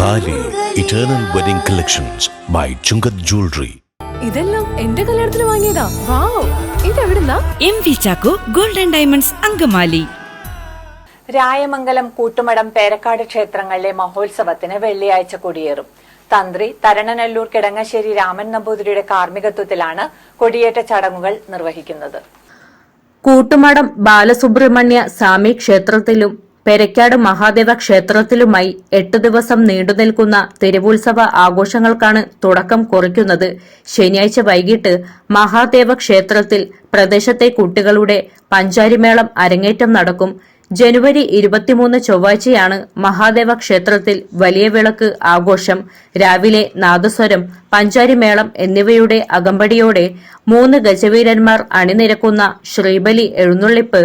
താലി eternal wedding collections by Chungath jewellery ഇതെല്ലാം എന്റെ കല്യാണത്തിന് വാങ്ങിയതാ. Wow. ഇതെവിടുന്നാ? M V Chacko golden diamonds Angamaly. Rayamangalam Koottumadam Perakkad ക്ഷേത്രങ്ങളിലെ മഹോത്സവത്തിന് വെള്ളിയാഴ്ച കൊടിയേറും. തന്ത്രി തരണനല്ലൂർ കിടങ്ങശ്ശേരി രാമൻ നമ്പൂതിരിയുടെ കാർമ്മികത്വത്തിലാണ് കൊടിയേറ്റ ചടങ്ങുകൾ നിർവഹിക്കുന്നത്. കൂട്ടുമടം ബാലസുബ്രഹ്മണ്യ സ്വാമി ക്ഷേത്രത്തിലും പെരക്കാട് മഹാദേവ ക്ഷേത്രത്തിലുമായി എട്ട് ദിവസം നീണ്ടുനിൽക്കുന്ന തിരുവുത്സവ ആഘോഷങ്ങൾക്കാണ് തുടക്കം കുറിക്കുന്നത്. ശനിയാഴ്ച വൈകിട്ട് മഹാദേവ ക്ഷേത്രത്തിൽ പ്രദേശത്തെ കുട്ടികളുടെ പഞ്ചാരിമേളം അരങ്ങേറ്റം നടക്കും. ജനുവരി ഇരുപത്തിമൂന്ന് ചൊവ്വാഴ്ചയാണ് മഹാദേവ ക്ഷേത്രത്തിൽ വലിയ വിളക്ക് ആഘോഷം. രാവിലെ നാദസ്വരം പഞ്ചാരിമേളം എന്നിവയുടെ അകമ്പടിയോടെ മൂന്ന് ഗജവീരന്മാർ അണിനിരക്കുന്ന ശ്രീബലി എഴുന്നള്ളിപ്പ്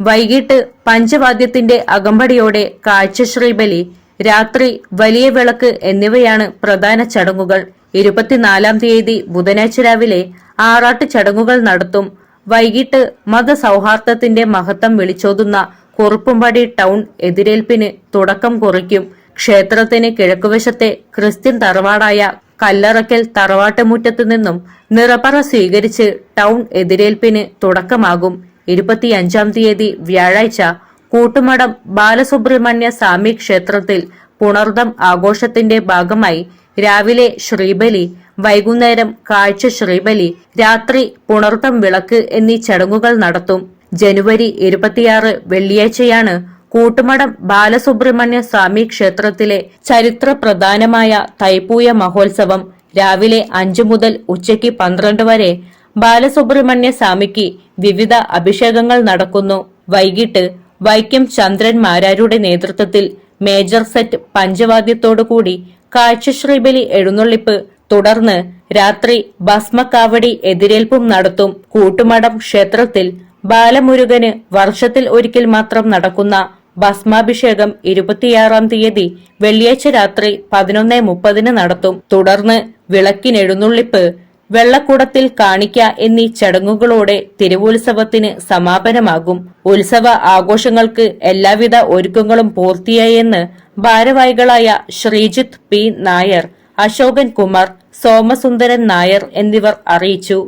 വൈകിട്ട് പഞ്ചവാദ്യത്തിന്റെ അകമ്പടിയോടെ കാഴ്ച ശ്രീബലി രാത്രി വലിയ വിളക്ക് എന്നിവയാണ് പ്രധാന ചടങ്ങുകൾ. ഇരുപത്തിനാലാം തീയതി ബുധനാഴ്ച രാവിലെ ആറാട്ട് ചടങ്ങുകൾ നടത്തും. വൈകിട്ട് മതസൗഹാർദ്ദത്തിന്റെ മഹത്വം വിളിച്ചോതുന്ന കുറുപ്പുംപടി ടൗൺ എതിരേൽപ്പിന് തുടക്കം കുറിക്കും. ക്ഷേത്രത്തിന് കിഴക്കുവശത്തെ ക്രിസ്ത്യൻ തറവാടായ കല്ലറക്കൽ തറവാട്ടുമുറ്റത്തു നിന്നും നിറപ്പറ സ്വീകരിച്ച് ടൗൺ എതിരേൽപ്പിന് തുടക്കമാകും. ഇരുപത്തിയഞ്ചാം തീയതി വ്യാഴാഴ്ച കൂട്ടുമടം ബാലസുബ്രഹ്മണ്യ സ്വാമി ക്ഷേത്രത്തിൽ പുണർദം ആഘോഷത്തിന്റെ ഭാഗമായി രാവിലെ ശ്രീബലി വൈകുന്നേരം കാഴ്ച ശ്രീബലി രാത്രി പുണർത്തം വിളക്ക് എന്നീ ചടങ്ങുകൾ നടത്തും. ജനുവരി ഇരുപത്തിയാറ് വെള്ളിയാഴ്ചയാണ് കൂട്ടുമടം ബാലസുബ്രഹ്മണ്യ സ്വാമി ക്ഷേത്രത്തിലെ ചരിത്ര പ്രധാനമായ തൈപ്പൂയ മഹോത്സവം. രാവിലെ അഞ്ചു മുതൽ ഉച്ചയ്ക്ക് പന്ത്രണ്ട് വരെ ബാലസുബ്രഹ്മണ്യ സ്വാമിക്ക് വിവിധ അഭിഷേകങ്ങൾ നടക്കുന്നു. വൈകിട്ട് വൈക്കം ചന്ദ്രൻ മാരാരുടെ നേതൃത്വത്തിൽ മേജർ സെറ്റ് പഞ്ചവാദ്യത്തോടുകൂടി കാഴ്ചശ്രീബലി എഴുന്നള്ളിപ്പ് തുടർന്ന് രാത്രി ഭസ്മക്കാവടി എതിരേൽപ്പും നടത്തും. കൂട്ടുമടം ക്ഷേത്രത്തിൽ ബാലമുരുകന് വർഷത്തിൽ ഒരിക്കൽ മാത്രം നടക്കുന്ന ഭസ്മാഭിഷേകം ഇരുപത്തിയാറാം തീയതി വെള്ളിയാഴ്ച രാത്രി പതിനൊന്ന് മുപ്പതിന് നടത്തും. തുടർന്ന് വിളക്കിനെഴുന്നള്ളിപ്പ് വെള്ളക്കുടത്തിൽ കാണിക്ക എന്നീ ചടങ്ങുകളോടെ തിരുവോത്സവത്തിന് സമാപനമാകും. ഉത്സവ ആഘോഷങ്ങൾക്ക് എല്ലാവിധ ഒരുക്കങ്ങളും പൂർത്തിയായെന്ന് ഭാരവാഹികളായ ശ്രീജിത്ത് പി നായർ അശോകൻ കുമാർ സോമസുന്ദരൻ നായർ എന്നിവർ അറിയിച്ചു.